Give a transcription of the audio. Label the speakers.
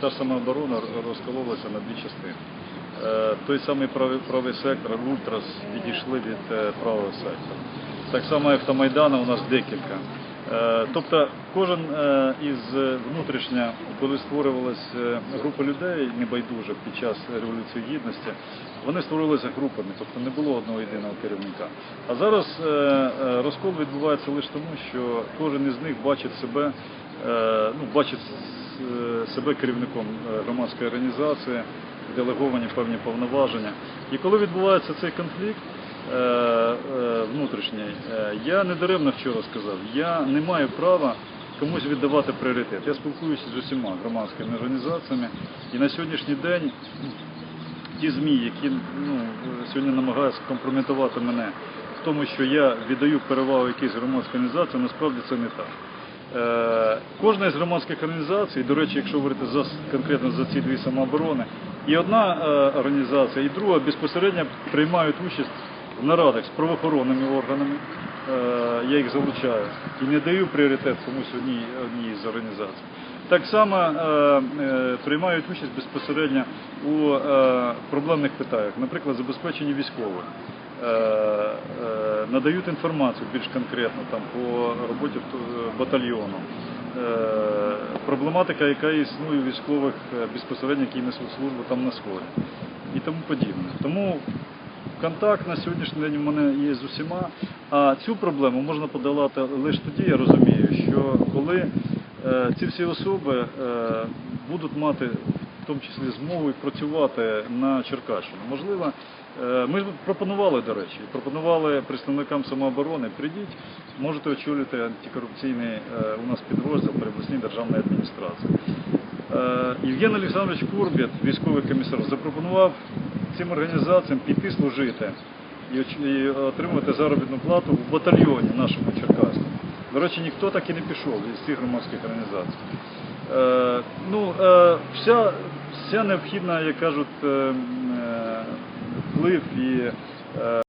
Speaker 1: та сама розкололася на дві частини. Е, Той самий правий, правий сектор, Ультрас відійшли від е, правого сектора. Так само Автомайдана у нас декілька. Е, Тобто кожен із внутрішня, коли створювалася група людей небайдужих під час Революції Гідності, вони створилися групами, тобто не було одного єдиного керівника. А зараз розкол відбувається лише тому, що кожен із них бачить себе, ну, бачить себе керівником е, громадської організації, делеговані певні повноваження. І коли відбувається цей конфлікт, е, е, внутрішній, е, я не даремно вчора сказав, я не маю права комусь віддавати пріоритет. Я спілкуюся з усіма громадськими організаціями, і на сьогоднішній день ті ЗМІ, які ну, сьогодні намагаються компрометувати мене в тому, що я віддаю перевагу якійсь громадській організації, насправді це не так. Е, кожна із громадських організацій, до речі, якщо говорити за, конкретно за ці дві самооборони, і одна е, організація, і друга безпосередньо приймають участь в нарадах з правоохоронними органами. Е, я їх залучаю і не даю пріоритет комусь одній, одній з організацій. Так само приймають участь безпосередньо у проблемних питаннях, наприклад, забезпеченні військових. Е, е, надають інформацію більш конкретно там, по роботі е, батальйону. Проблематика, яка існує у військових безпосередньо, які несуть службу там на сході і тому подібне. Тому контакт на сьогоднішній день у мене є з усіма. А цю проблему можна подолати лише тоді, я розумію, що коли ці всі особи будуть мати в тому числі і працювати на Черкащину. Можливо, е, ми пропонували, до речі, пропонували представникам самооборони, прийдіть, можете очолити антикорупційний е, у нас підрозділ при обласній державній адміністрації. Е, Євген Олександрович Курбіт, військовий комісар, запропонував цим організаціям піти служити і отримувати заробітну плату в батальйоні нашому Черкаському. До речі, ніхто так і не пішов із цих громадських організацій. Е, ну, е, вся, вся необхідна, як кажуть, е, е, вплив і е,